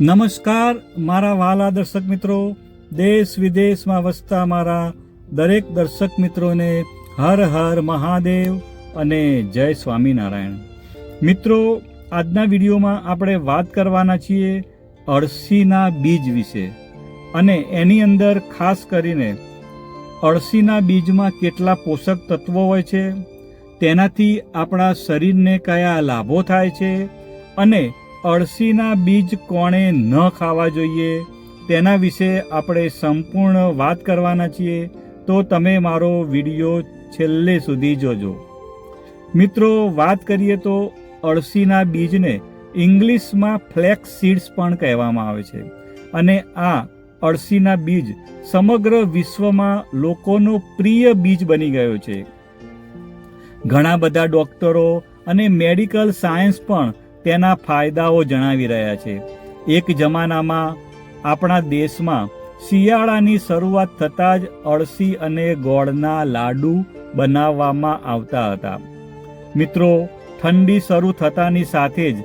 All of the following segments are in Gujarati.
નમસ્કાર, મારા વાલા દર્શક મિત્રો. દેશ વિદેશમાં વસતા મારા દરેક દર્શક મિત્રોને હર હર મહાદેવ અને જય સ્વામિનારાયણ. મિત્રો, આજના વિડીયોમાં આપણે વાત કરવાના છીએ અળસીના બીજ વિશે. અને એની અંદર ખાસ કરીને અળસીના બીજમાં કેટલા પોષક તત્વો હોય છે, તેનાથી આપણા શરીરને કયા લાભો થાય છે, અને અળસીના બીજ કોણે ન ખાવા જોઈએ, તેના વિશે આપણે સંપૂર્ણ વાત કરવાના છીએ, તો તમે મારો વીડિયો છેલ્લે સુધી જોજો. મિત્રો, વાત કરીએ તો અળસીના બીજને ઇંગ્લિશમાં ફ્લેક્સ સીડ્સ પણ કહેવામાં આવે છે. અને આ અળસીના બીજ સમગ્ર વિશ્વમાં લોકોનો પ્રિય બીજ બની ગયો છે. ઘણા બધા ડોક્ટરો અને મેડિકલ સાયન્સ પણ તેના ફાયદાઓ જણાવી રહ્યા છે. એક જમાનામાં આપણા દેશમાં શિયાળાની શરૂઆત થતાં જ અળસી અને ગોળના લાડુ બનાવવામાં આવતા હતા. મિત્રો, ઠંડી શરૂ થતાની સાથે જ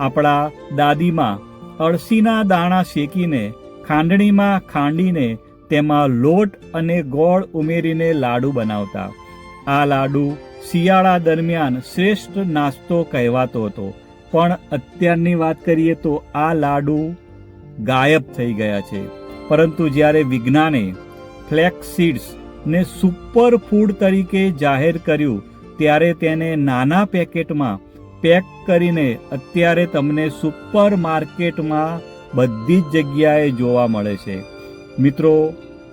આપણા દાદીમાં અળસીના દાણા શેકીને, ખાંડણીમાં ખાંડીને તેમાં લોટ અને ગોળ ઉમેરીને લાડુ બનાવતા. આ લાડુ શિયાળા દરમિયાન શ્રેષ્ઠ નાસ્તો કહેવાતો હતો. પણ અત્યારની વાત કરીએ તો આ લાડુ ગાયબ થઈ ગયા છે. પરંતુ જ્યારે વિજ્ઞાને ફ્લેક્સ સીડ્સ ને સુપર ફૂડ તરીકે જાહેર કર્યું, ત્યારે તેને નાના પેકેટમાં પેક કરીને અત્યારે તમને સુપર માર્કેટમાં બધી જ જગ્યાએ જોવા મળે છે. મિત્રો,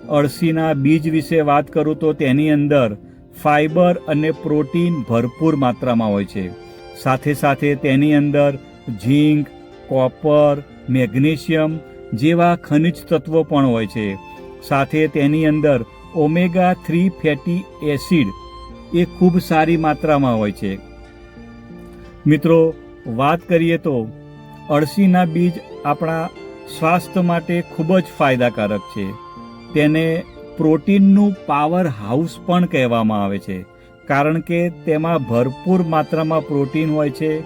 અળસીના બીજ વિશે વાત કરું તો તેની અંદર ફાઈબર અને પ્રોટીન ભરપૂર માત્રામાં હોય છે. સાથે સાથે તેની અંદર ઝીંક, કોપર, મેગ્નેશિયમ જેવા ખનિજ તત્વો પણ હોય છે. સાથે તેની અંદર ઓમેગા થ્રી ફેટી એસિડ એ ખૂબ સારી માત્રામાં હોય છે. મિત્રો, વાત કરીએ તો અળસીના બીજ આપણા સ્વાસ્થ્ય માટે ખૂબ જ ફાયદાકારક છે. તેને પ્રોટીનનું પાવર હાઉસ પણ કહેવામાં આવે છે. કારણ કે તેમાં ભરપૂર માત્રામાં પ્રોટીન હોય છે.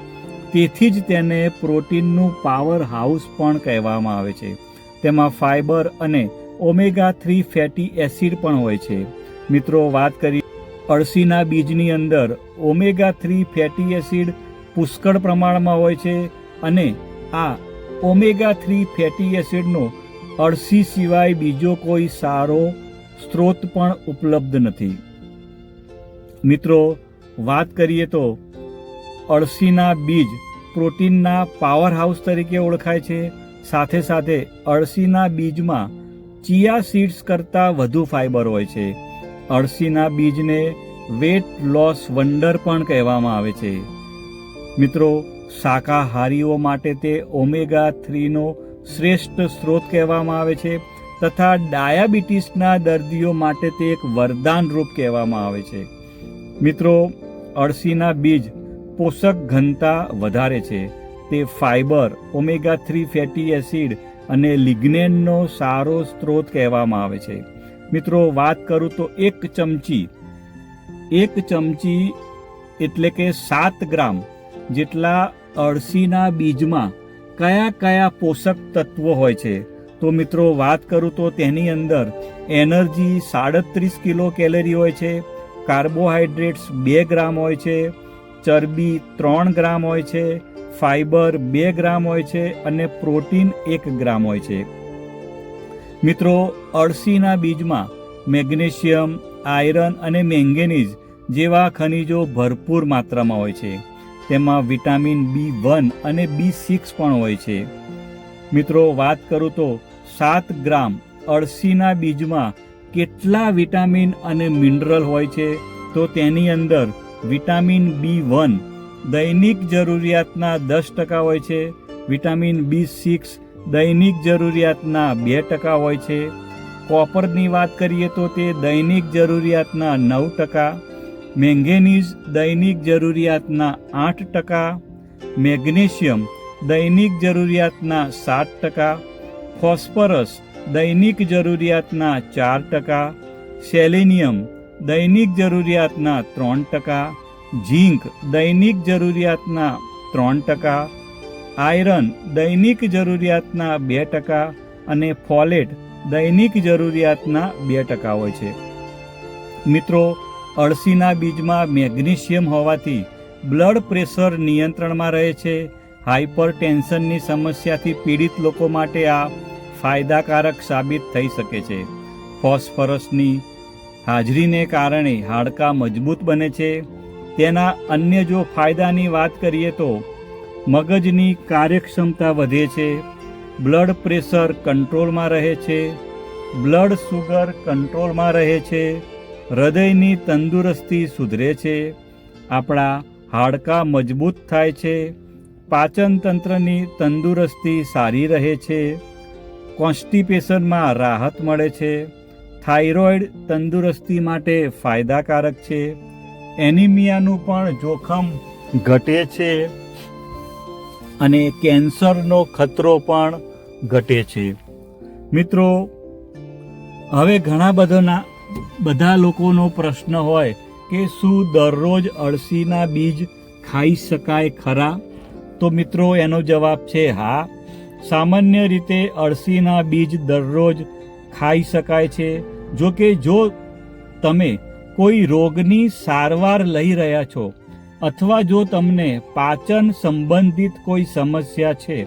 તેથી જ તેને પ્રોટીનનું પાવર હાઉસ પણ કહેવામાં આવે છે. તેમાં ફાઇબર અને ઓમેગા થ્રી ફેટી એસિડ પણ હોય છે. મિત્રો, વાત કરી અળસીના બીજની અંદર ઓમેગા થ્રી ફેટી એસિડ પુષ્કળ પ્રમાણમાં હોય છે અને આ ઓમેગા થ્રી ફેટી એસિડનો અળસી સિવાય બીજો કોઈ સારો સ્ત્રોત પણ ઉપલબ્ધ નથી. મિત્રો, વાત કરીએ તો અળસીના બીજ પ્રોટીનના પાવર હાઉસ તરીકે ઓળખાય છે. સાથે સાથે અળસીના બીજમાં ચિયા સીડ્સ કરતાં વધુ ફાઇબર હોય છે. અળસીના બીજને વેટ લોસ વંડર પણ કહેવામાં આવે છે. મિત્રો, શાકાહારીઓ માટે તે ઓમેગા થ્રીનો શ્રેષ્ઠ સ્ત્રોત કહેવામાં આવે છે તથા ડાયાબિટીસના દર્દીઓ માટે તે એક વરદાન રૂપ કહેવામાં આવે છે. મિત્રો, અળસીના બીજ પોષક ઘનતા વધારે છે. તે fibre omega three fatty acid અને લિગ્નેનનો સારો સ્ત્રોત કહેવામાં આવે છે. મિત્રો, વાત કરું તો એક ચમચી એક ચમચી એટલે કે સાત ગ્રામ જેટલા અળસીના બીજમાં કયા કયા પોષક તત્વો હોય છે. તો મિત્રો, વાત કરું તો તેની અંદર એનર્જી સાડત્રીસ કિલો કેલરી હોય છે કાર્બોહાઈડ્રેટ્સ બે ગ્રામ હોય છે, ચરબી ત્રણ ગ્રામ હોય છે, ફાઇબર બે ગ્રામ હોય છે અને પ્રોટીન એક ગ્રામ હોય છે. મિત્રો, અળસીના બીજમાં મેગ્નેશિયમ, આયરન અને મેંગેનીઝ જેવા ખનિજો ભરપૂર માત્રામાં હોય છે. તેમાં વિટામિન બી વન અને બી સિક્સ પણ હોય છે. મિત્રો, વાત કરું તો સાત ગ્રામ અળસીના બીજમાં કેટલા વિટામિન અને મિનરલ હોય છે તો તેની અંદર વિટામિન બી વન, દૈનિક જરૂરિયાતના દસ ટકા હોય છે, વિટામિન બી સિક્સ, દૈનિક જરૂરિયાતના બે ટકા હોય છે. કોપરની વાત કરીએ તો તે દૈનિક જરૂરિયાતના નવ ટકા, મેંગેનીઝ દૈનિક જરૂરિયાતના આઠ ટકા, મેગ્નેશિયમ દૈનિક જરૂરિયાતના સાત ટકા, ફોસ્ફરસ દૈનિક જરૂરિયાતના ચાર ટકા, સેલેનિયમ દૈનિક જરૂરિયાતના ત્રણ ટકા, ઝીંક દૈનિક જરૂરિયાતના ત્રણ ટકા, આયરન દૈનિક જરૂરિયાતના બે ટકા અને ફોલેટ દૈનિક જરૂરિયાતના બે ટકા હોય છે. મિત્રો, અળસીના બીજમાં મેગ્નેશિયમ હોવાથી બ્લડ પ્રેશર નિયંત્રણમાં રહે છે. હાઇપર ટેન્શનની સમસ્યાથી પીડિત લોકો માટે આ ફાયદાકારક સાબિત થઈ શકે છે. ફોસ્ફરસની હાજરીને કારણે હાડકાં મજબૂત બને છે. તેના અન્ય જો ફાયદાની વાત કરીએ તો, મગજની કાર્યક્ષમતા વધે છે, બ્લડ પ્રેશર કંટ્રોલમાં રહે છે, બ્લડ સુગર કંટ્રોલમાં રહે છે, હૃદયની તંદુરસ્તી સુધરે છે, આપણા હાડકાં મજબૂત થાય છે, પાચનતંત્રની તંદુરસ્તી સારી રહે છે. કોન્સ્ટિપેશનમાં રાહત મળે છે. થાઇરોઇડ તંદુરસ્તી માટે ફાયદાકારક છે. એનિમિયાનું પણ જોખમ ઘટે છે અને કેન્સરનો ખતરો પણ ઘટે છે. મિત્રો, હવે ઘણા બધાના, બધા લોકોનો પ્રશ્ન હોય કે શું દરરોજ અળસીના બીજ ખાઈ શકાય ખરા? તો મિત્રો, એનો જવાબ છે હા. સામાન્ય રીતે અળસીના બીજ દરરોજ ખાઈ શકાય છે. જો કે જો તમે કોઈ રોગની સારવાર લઈ રહ્યા છો અથવા જો તમને પાચન સંબંધિત કોઈ સમસ્યા છે,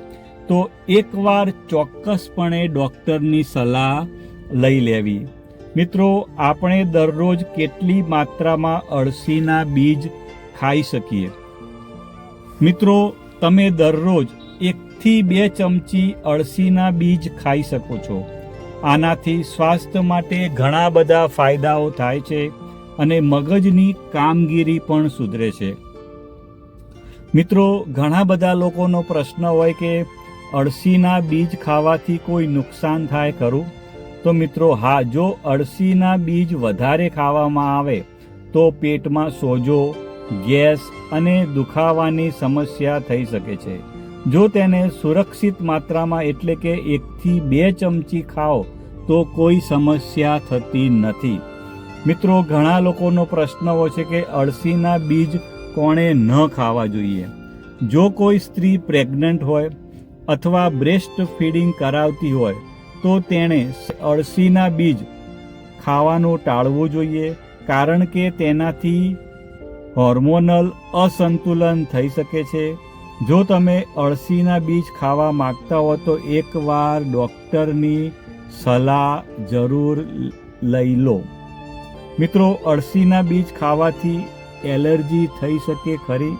તો એકવાર ચોક્કસપણે ડૉક્ટરની સલાહ લઈ લેવી. મિત્રો, આપણે દરરોજ કેટલી માત્રામાં અળસીના બીજ ખાઈ શકીએ? મિત્રો, તમે દરરોજ એકથી બે ચમચી અળસીના બીજ ખાઈ શકો છો. આનાથી સ્વાસ્થ્ય માટે ઘણા બધા ફાયદાઓ થાય છે અને મગજની કામગીરી પણ સુધરે છે. મિત્રો, ઘણા બધા લોકોનો પ્રશ્ન હોય કે અળસીના બીજ ખાવાથી કોઈ નુકસાન થાય ખરું? તો મિત્રો, હા, જો અળસીના બીજ વધારે ખાવામાં આવે, તો પેટમાં સોજો, ગેસ અને દુખાવાની સમસ્યા થઈ શકે છે. જો તેને સુરક્ષિત માત્રામાં એટલે કે એકથી બે ચમચી ખાઓ, તો કોઈ સમસ્યા થતી નથી. મિત્રો, ઘણા લોકોનો પ્રશ્ન હોય છે કે અળસીના બીજ કોણે ન ખાવા જોઈએ? જો કોઈ સ્ત્રી પ્રેગ્નન્ટ હોય અથવા બ્રેસ્ટ ફીડિંગ કરાવતી હોય, તો તેણે અળસીના બીજ ખાવાનું ટાળવું જોઈએ, કારણ કે તેનાથી હોર્મોનલ અસંતુલન થઈ શકે છે. જો તમે અળસીના બીજ ખાવા માંગતા હો તો એકવાર ડૉક્ટરની સલાહ જરૂર લઈ લો. મિત્રો, અળસીના બીજ ખાવાથી એલર્જી થઈ શકે ખરી?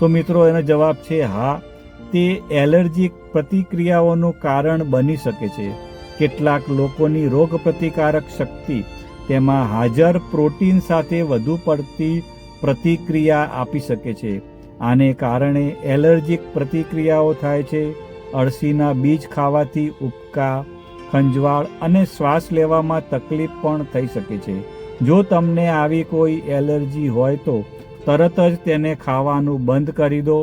તો મિત્રો, એનો જવાબ છે હા. તે એલર્જીક પ્રતિક્રિયાઓનું કારણ બની શકે છે. કેટલાક લોકોની રોગ પ્રતિકારક શક્તિ તેમાં હાજર પ્રોટીન સાથે વધુ પડતી પ્રતિક્રિયા આપી શકે છે. આને કારણે એલર્જીક પ્રતિક્રિયાઓ થાય છે, અળસીના બીજ ખાવાથી ઉપકા ખંજવાળ અને શ્વાસ લેવામાં તકલીફ પણ થઈ શકે છે. જો તમને આવી કોઈ એલર્જી હોય તો તરત જ તેને ખાવાનું બંધ કરી દો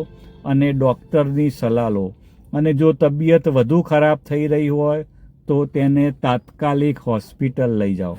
અને ડૉક્ટરની સલાહ લો. અને જો તબિયત વધુ ખરાબ થઈ રહી હોય તો તેને તાત્કાલિક હોસ્પિટલ લઈ જાઓ.